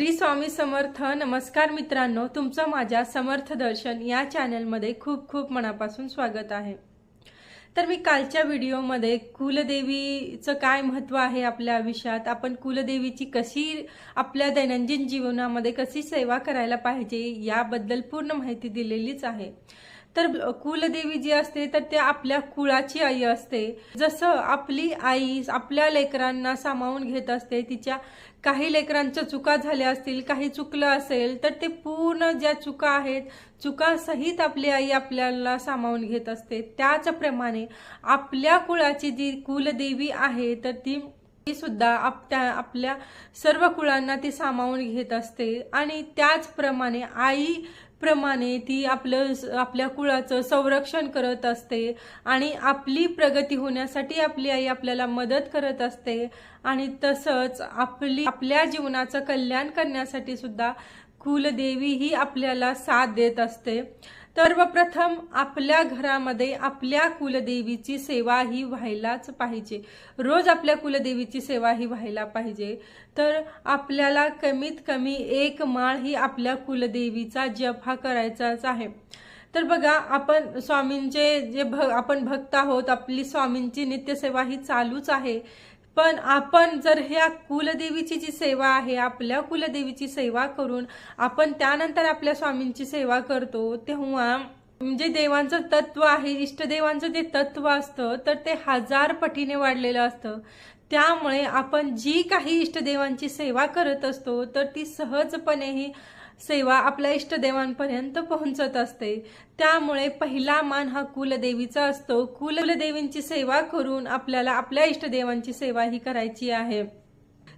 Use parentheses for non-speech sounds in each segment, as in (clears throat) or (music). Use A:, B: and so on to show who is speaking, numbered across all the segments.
A: श्री स्वामी समर्थ नमस्कार मित्रांनो. तुमचं माझ्या समर्थ दर्शन या चॅनलमध्ये खूप खूप मनापासून स्वागत आहे. तर मी कालच्या व्हिडिओमध्ये कुलदेवीचं काय महत्त्व आहे आपल्या आयुष्यात? आपण कुलदेवीची कशी आपल्या दैनंदिन जीवनामध्ये कशी सेवा करायला पाहिजे याबद्दल पूर्ण माहिती दिलेलीच आहे. तर कुलदेवी जी असते तर ते आपल्या कुळाची आई असते. जसं आपली आई आपल्या लेकरांना सामावून घेत असते तिच्या काही लेकरांच्या चुका झाल्या असतील काही चुकलं असेल तर ते पूर्ण ज्या चुका आहेत चुकासहित आपली आई आपल्याला सामावून घेत असते. त्याचप्रमाणे आपल्या कुळाची जी कुलदेवी आहे तर ती ती सुद्धा आप त्या आपल्या सर्व कुळांना ती सामावून घेत असते. आणि त्याचप्रमाणे आई प्रमाणे ती आपलं आपल्या कुळाचं संरक्षण करत असते आणि आपली प्रगती होण्यासाठी आपली आई आपल्याला मदत करत असते. आणि तसंच आपली आपल्या जीवनाचं कल्याण करण्यासाठी सुद्धा कुलदेवी ही आपल्याला साथ देत असते. सर्वप्रथम आपल्या घरामध्ये आपल्या कुलदेवीची सेवा ही व्हायलाच पाहिजे. रोज आपल्या कुलदेवीची सेवा ही व्हायला पाहिजे. तर आपल्याला कमीत कमी एक माळ ही आपल्या कुलदेवीचा जप हा करायचाच आहे. तर बघा आपण स्वामींचे जे भ आपण भक्त आहोत आपली स्वामींची नित्यसेवा ही चालूच आहे. पण आपण जर ह्या कुलदेवीची जी सेवा आहे आपल्या कुलदेवीची सेवा करून आपण त्यानंतर आपल्या स्वामींची सेवा करतो तेव्हा म्हणजे देवांचं तत्व आहे इष्टदेवांचं जे तत्व असतं तर ते हजार पटीने वाढलेलं असतं. त्यामुळे आपण जी काही इष्टदेवांची सेवा करत असतो तर ती सहजपणेही सेवा आपल्या इष्टदेवांपर्यंत पोहोचत असते. त्यामुळे पहिला मान हा कुलदेवीचा असतो. कुलदेवींची सेवा करून आपल्याला आपल्या इष्टदेवांची सेवा ही करायची आहे.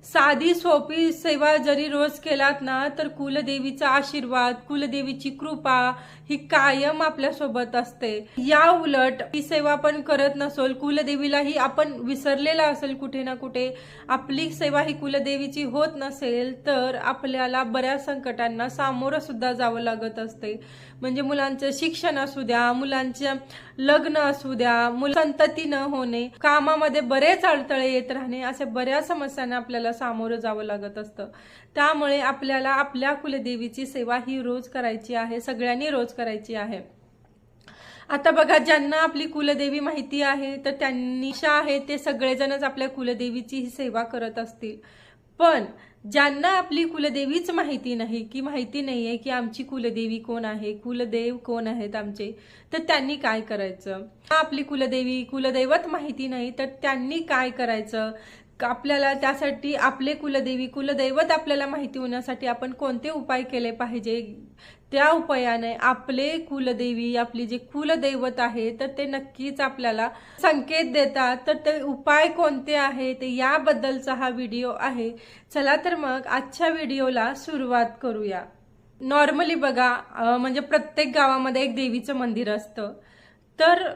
A: साधी सोपी सेवा जरी रोज केलात ना तर कुलदेवीचा आशीर्वाद कुलदेवीची कृपा ही कायम आपल्यासोबत असते. या उलट ही सेवा आपण करत नसोल कुलदेवीलाही आपण विसरलेला असेल कुठे ना कुठे. आपली सेवा ही कुलदेवीची होत नसेल तर आपल्याला बऱ्याच संकटांना सामोरं सुद्धा जावं लागत असते. म्हणजे मुलांचं शिक्षण असू द्या मुलांच्या लग्न असू द्या मुल संतती न होणे कामामध्ये बरेच अडथळे येत राहणे अशा बऱ्याच समस्यांना आपल्याला सामोरं जावं लागत असतं. त्यामुळे आपल्याला आपल्या कुलदेवीची सेवा ही रोज करायची आहे सगळ्यांनी रोज करायची आहे. आता बघा ज्यांना आपली कुलदेवी माहिती आहे तर त्यांनी आहे ते सगळेजणच आपल्या कुलदेवीची ही सेवा करत असतील. पण ज्यांना आपली कुलदेवीच माहिती नाही की माहिती नाही आहे की आमची कुलदेवी कोण आहे कुलदेव कोण आहेत आमचे तर त्यांनी काय करायचं? आपली कुलदेवी कुलदैवत माहिती नाही तर त्यांनी काय करायचं? आपल्याला त्यासाठी आपले कुलदेवी कुलदैवत आपल्याला माहिती होण्यासाठी आपण कोणते उपाय केले पाहिजे? त्या उपायाने आपले कुलदेवी आपली जे कुलदैवत आहे तर ते नक्कीच आपल्याला संकेत देतात. तर ते उपाय कोणते आहेत याबद्दलचा हा व्हिडिओ आहे. चला तर मग आजच्या व्हिडिओला सुरुवात करूया. नॉर्मली बघा म्हणजे प्रत्येक गावामध्ये एक देवीचं मंदिर असतं. तर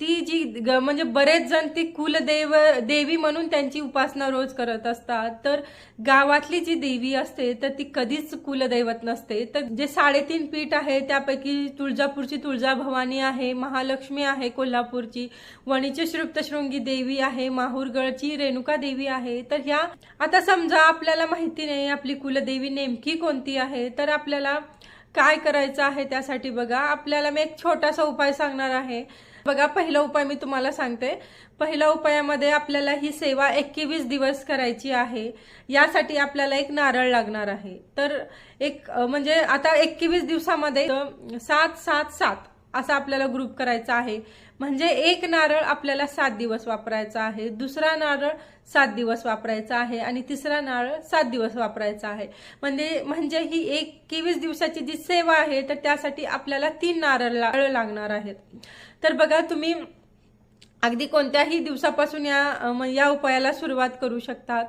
A: ती जी ग म्हणजे बरेच जण ती कुलदेव देवी म्हणून त्यांची उपासना रोज करत असतात. तर गावातली जी देवी असते तर ती कधीच कुलदैवत नसते. तर जे साडेतीन पीठ आहे त्यापैकी तुळजापूरची तुळजाभवानी आहे महालक्ष्मी आहे कोल्हापूरची वणीची श्रुप्तशृंगी देवी आहे माहूरगडची रेणुका देवी आहे. तर ह्या आता समजा आपल्याला माहिती नाही आपली कुलदेवी नेमकी कोणती आहे तर आपल्याला काय करायचं आहे त्यासाठी बघा. आपल्याला मी एक छोटासा उपाय सांगणार आहे. बघा पहिला उपाय मी तुम्हाला सांगते. पहिल्या उपायामध्ये आपल्याला ही सेवा एकवीस दिवस करायची आहे. यासाठी आपल्याला एक नारळ लागणार आहे. तर एक म्हणजे आता एकवीस दिवसामध्ये सात सात सात असा आपल्याला ग्रुप करायचा आहे. म्हणजे एक नारळ आपल्याला सात दिवस वापरायचा आहे. दुसरा नारळ सात दिवस वापरायचा आहे. आणि तिसरा नारळ सात दिवस वापरायचा आहे. म्हणजे म्हणजे ही एकवीस दिवसाची जी सेवा आहे तर त्यासाठी आपल्याला तीन नारळ लागणार आहेत. तर बघा तुम्ही अगदी कोणत्याही दिवसापासून या या उपायाला सुरुवात करू शकतात.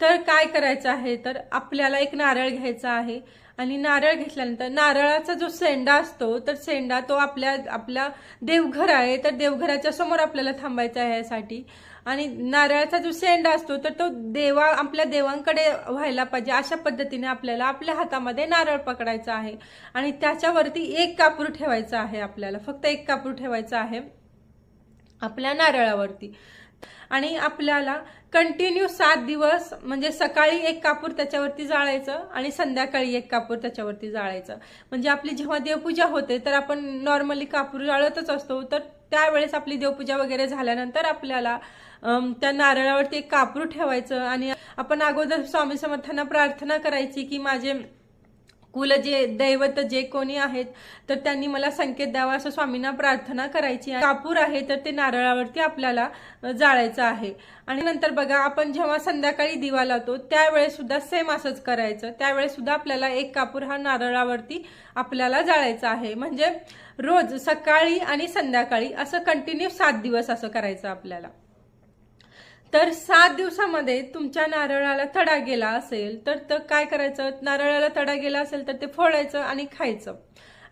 A: तर काय करायचं आहे? तर आपल्याला एक नारळ घ्यायचा आहे. आणि नारळ घेतल्यानंतर नारळाचा जो सेंडा असतो तर सेंडा तो आपल्या आपला देवघर आहे तर देवघराच्या समोर आपल्याला थांबायचा आहे यासाठी. आणि नारळाचा जो सेंडा असतो तर तो देवा आपल्या देवांकडे व्हायला पाहिजे. अशा पद्धतीने आपल्याला आपल्या हातामध्ये नारळ पकडायचा आहे. आणि त्याच्यावरती एक कापूर ठेवायचा आहे आपल्याला. फक्त एक कापूर ठेवायचा आहे आपल्या नारळावरती. आणि आपल्याला कंटिन्यू सात दिवस म्हणजे सकाळी एक कापूर त्याच्यावरती जाळायचं आणि संध्याकाळी एक कापूर त्याच्यावरती जाळायचं. म्हणजे आपली जेव्हा देवपूजा होते तर आपण नॉर्मली कापूर जाळतच असतो. तर त्यावेळेस आपली देवपूजा वगैरे झाल्यानंतर आपल्याला त्या नारळावरती एक कापूर ठेवायचं आणि आपण अगोदर स्वामी समर्थांना प्रार्थना करायची की माझे कुल जे दैवत जे कोणी आहेत तर त्यांनी मला संकेत द्यावा असं स्वामींना प्रार्थना करायची कापूर आहे तर ते नारळावरती आपल्याला जाळायचं आहे. आणि नंतर बघा आपण जेव्हा संध्याकाळी दिवा लावतो त्यावेळेस सुद्धा सेम असंच करायचं. त्यावेळेस सुद्धा आपल्याला एक कापूर हा नारळावरती आपल्याला जाळायचा आहे. म्हणजे रोज सकाळी आणि संध्याकाळी असं कंटिन्यू सात दिवस असं करायचं आपल्याला. तर सात दिवसामध्ये तुमच्या नारळाला तडा गेला असेल तर तर काय करायचं? नारळाला तडा गेला असेल तर ते फोडायचं आणि खायचं.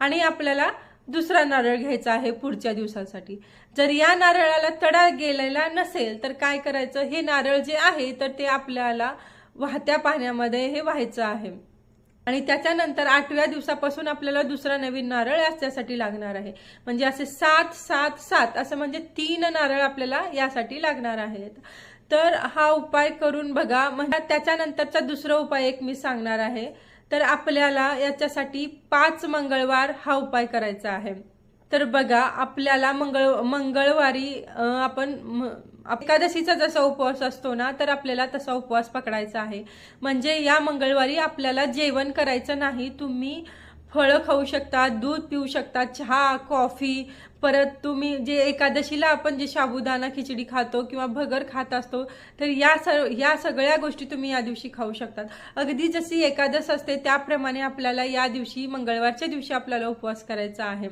A: आणि आपल्याला दुसरा नारळ घ्यायचा आहे पुढच्या दिवसासाठी. जर या नारळाला तडा गेलेला नसेल तर काय करायचं? हे नारळ जे आहे तर ते आपल्याला वाहत्या पाण्यामध्ये हे व्हायचं आहे. आणि त्याच्यानंतर आठव्या दिवसापासून आपल्याला दुसरा नवीन नारळ याच्यासाठी लागणार आहे. म्हणजे असे सात सात सात असं म्हणजे तीन नारळ आपल्याला यासाठी लागणार आहेत. तर हा उपाय करून बघा. म्हणजे त्याच्यानंतरचा दुसरा उपाय एक मी सांगणार आहे. तर आपल्याला याच्यासाठी पाच मंगळवार हा उपाय करायचा आहे. तर बघा आपल्याला मंगळ मंगळवारी आपण म- एकादशीचा जसा उपवास असतो ना तर आपल्याला तसा उपवास पकडायचा आहे. म्हणजे या मंगळवारी आपल्याला जेवण करायचं नाही तुम्ही फळं खाऊ शकता दूध पिऊ शकता चहा कॉफी परत तुम्ही जे एकादशीला आपण जे साबुदाणा खिचडी खातो किंवा भगर खात असतो तर या सर्व या सगळ्या गोष्टी तुम्ही या दिवशी खाऊ शकतात. अगदी जशी एकादश असते त्याप्रमाणे आपल्याला या दिवशी मंगळवारच्या दिवशी आपल्याला उपवास करायचा आहे.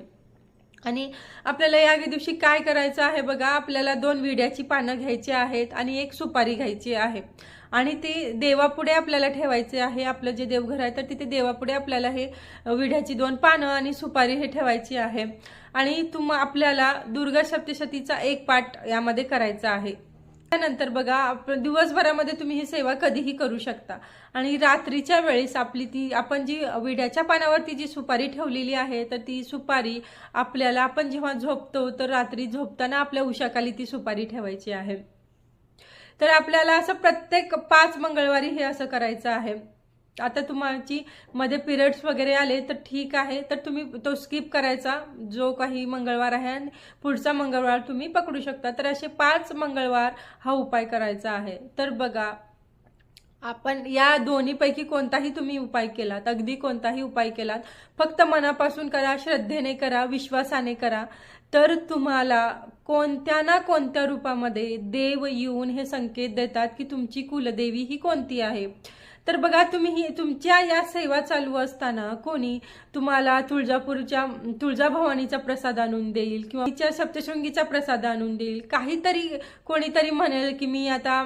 A: आणि आपल्याला या दिवशी काय करायचं आहे बघा आपल्याला दोन विड्याची पानं घ्यायची आहेत आणि एक सुपारी घ्यायची आहे. आणि ते देवापुढे आपल्याला ठेवायचे आहे. आपलं जे देवघर आहे तर तिथे देवापुढे आपल्याला हे विड्याची दोन पानं आणि सुपारी हे ठेवायची आहे. आणि तुम आपल्याला दुर्गा सप्तशतीचा एक पाठ यामध्ये करायचा आहे. त्यानंतर बघा आपण दिवसभरामध्ये तुम्ही ही सेवा कधीही करू शकता. आणि रात्रीच्या वेळेस आपली ती आपण जी विड्याच्या पानावरती जी सुपारी ठेवलेली आहे तर ती सुपारी आपल्याला आपण जेव्हा झोपतो तर रात्री झोपताना आपल्या उशाखाली ती सुपारी ठेवायची आहे. तर आपल्याला असं प्रत्येक पाच मंगळवारी हे असं करायचं आहे. आता तुमची मध्ये पिरियड्स वगैरे आले तर ठीक आहे. तर तुम्ही तो स्किप करायचा. जो काही मंगळवार आहे आणि पुढचा मंगळवार तुम्ही पकडू शकता. तर असे पाच मंगळवार हा उपाय करायचा आहे. तर बघा आपण या दोन्हीपैकी कोणताही तुम्ही उपाय केलात अगदी कोणताही उपाय केलात फक्त मनापासून करा श्रद्धेने करा विश्वासाने करा. तर तुम्हाला कोणत्या ना कोणत्या रूपामध्ये देव येऊन हे संकेत देतात की तुमची कुलदेवी ही कोणती आहे? तर बघा तुम्ही ही तुमच्या या सेवा चालू असताना कोणी तुम्हाला तुळजापूरच्या तुळजाभवानीचा प्रसाद आणून देईल किंवा तिच्या सप्तशृंगीचा प्रसाद आणून देईल. काहीतरी कोणीतरी म्हणेल की मी आता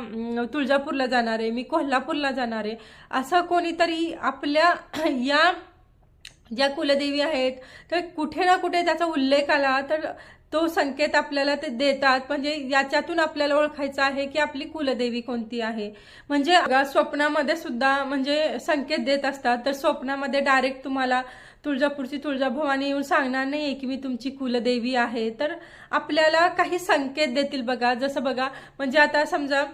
A: तुळजापूरला जाणार आहे मी कोल्हापूरला जाणार आहे. असं कोणीतरी आपल्या (clears throat) या ज्या कुलदेवी आहेत तर कुठे ना कुठे त्याचा उल्लेख आला. तर तो संकेत आपल्याला ते देतात. म्हणजे याच्यातून आपल्याला ओळखायचं आहे की आपली कुलदेवी कोणती आहे. म्हणजे स्वप्नामध्ये सुद्धा म्हणजे संकेत देत असतात. तर स्वप्नामध्ये डायरेक्ट तुम्हाला तुळजापूरची तुळजाभवानी येऊन सांगणार नाही की मी तुमची कुलदेवी आहे. तर आपल्याला काही संकेत देतील बघा. जसं बघा म्हणजे आता समजा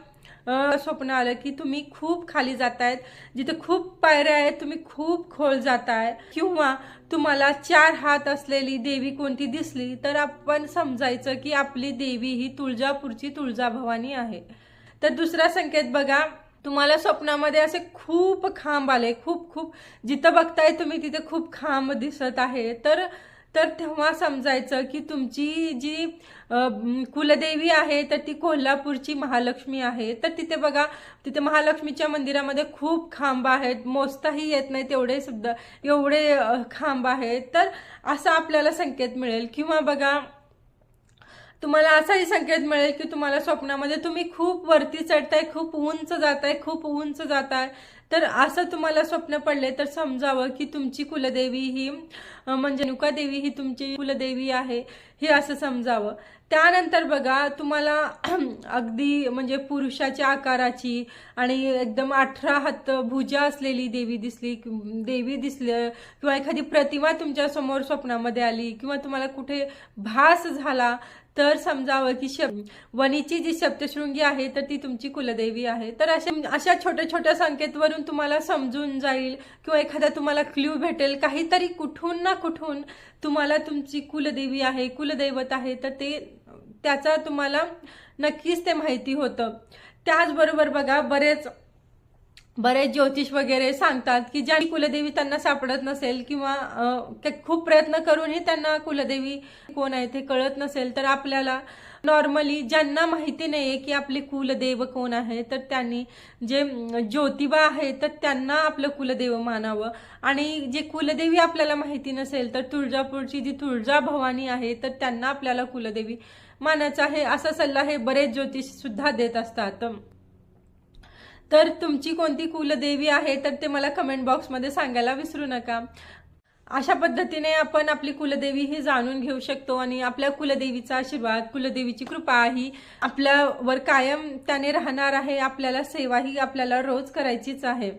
A: स्वप्न आलं की तुम्ही खूप खाली जातायत जिथे खूप पायऱ्या आहेत तुम्ही खूप खोल जाताय. किंवा तुम्हाला चार हात असलेली देवी कोणती दिसली तर आपण समजायचं की आपली देवी ही तुळजापूरची तुळजाभवानी आहे. तर दुसरा संकेत बघा तुम्हाला स्वप्नामध्ये असे खूप खांब आले खूप खूप. जिथं बघताय तुम्ही तिथे खूप खांब दिसत आहे. तर तर तेव्हा समजायचं की तुमची जी कुलदेवी आहे तर ती कोल्हापूरची महालक्ष्मी आहे. तर तिथे बघा तिथे महालक्ष्मीच्या मंदिरामध्ये खूप खांब आहेत. मोजताही येत नाही तेवढे सुद्धा एवढे खांब आहेत. तर असा आपल्याला संकेत मिळेल. किंवा बघा तुम्हाला असाही संकेत मिळेल की तुम्हाला स्वप्नामध्ये तुम्ही खूप वरती चढताय खूप उंच जाताय खूप उंच जाताय. तर असं तुम्हाला स्वप्न पडले तर समजावं की तुमची कुलदेवी ही म्हणजे देवी ही तुमची कुलदेवी आहे हे असं समजावं. त्यानंतर बघा तुम्हाला (clears throat) अगदी म्हणजे पुरुषाच्या आकाराची आणि एकदम अठरा हात भुजा असलेली देवी दिसली देवी दिसली किंवा एखादी प्रतिमा तुमच्यासमोर स्वप्नामध्ये आली किंवा तुम्हाला कुठे भास झाला तर समजावं की शब वणीची जी सप्तशृंगी आहे तर ती तुमची कुलदेवी आहे. तर अशा अशा छोट्या छोट्या संकेतवरून तुम्हाला समजून जाईल किंवा एखादा तुम्हाला क्ल्यू भेटेल. काहीतरी कुठून ना कुठून तुम्हाला तुमची कुलदेवी आहे कुलदैवत आहे तर ते त्याचा तुम्हाला नक्कीच ते माहिती होतं. त्याचबरोबर बघा बरेच बरेच ज्योतिष वगैरे सांगतात की ज्या कुलदेवी त्यांना सापडत नसेल किंवा ते खूप प्रयत्न करूनही त्यांना कुलदेवी कोण आहे ते कळत नसेल तर आपल्याला नॉर्मली ज्यांना माहिती नाही आहे की आपले कुलदेव कोण आहे तर त्यांनी जे ज्योतिबा आहे तर त्यांना आपलं कुलदेव मानावं. आणि जे कुलदेवी आपल्याला माहिती नसेल तर तुळजापूरची जी तुळजा भवानी आहे तर त्यांना आपल्याला कुलदेवी मानायचं आहे असा सल्ला हे बरेच ज्योतिष सुद्धा देत असतात. तर तुमची कोणती कुलदेवी आहे तर ते मला कमेंट बॉक्समध्ये सांगायला विसरू नका. अशा पद्धतीने आपण आपली कुलदेवी ही जाणून घेऊ शकतो आणि आपल्या कुलदेवीचा आशीर्वाद कुलदेवीची कृपा ही आपल्यावर कायम त्याने राहणार आहे आपल्याला सेवा ही आपल्याला रोज करायचीच आहे.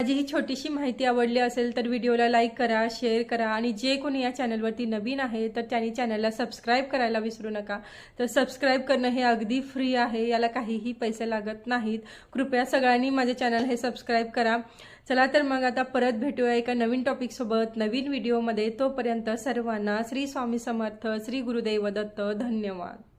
A: माझी ही छोटीशी माहिती आवडली असेल तर व्हिडिओला लाईक करा शेअर करा आणि जे कोणी या चॅनलवरती नवीन आहे तर त्यांनी चॅनलला सबस्क्राईब करायला विसरू नका. तर सबस्क्राईब करणं हे अगदी फ्री आहे याला काहीही पैसे लागत नाहीत. कृपया सगळ्यांनी माझे चॅनल हे सबस्क्राईब करा. चला तर मग आता परत भेटूया एका नवीन टॉपिकसोबत नवीन व्हिडिओमध्ये. तोपर्यंत सर्वांना श्री स्वामी समर्थ श्री गुरुदेव दत्त धन्यवाद.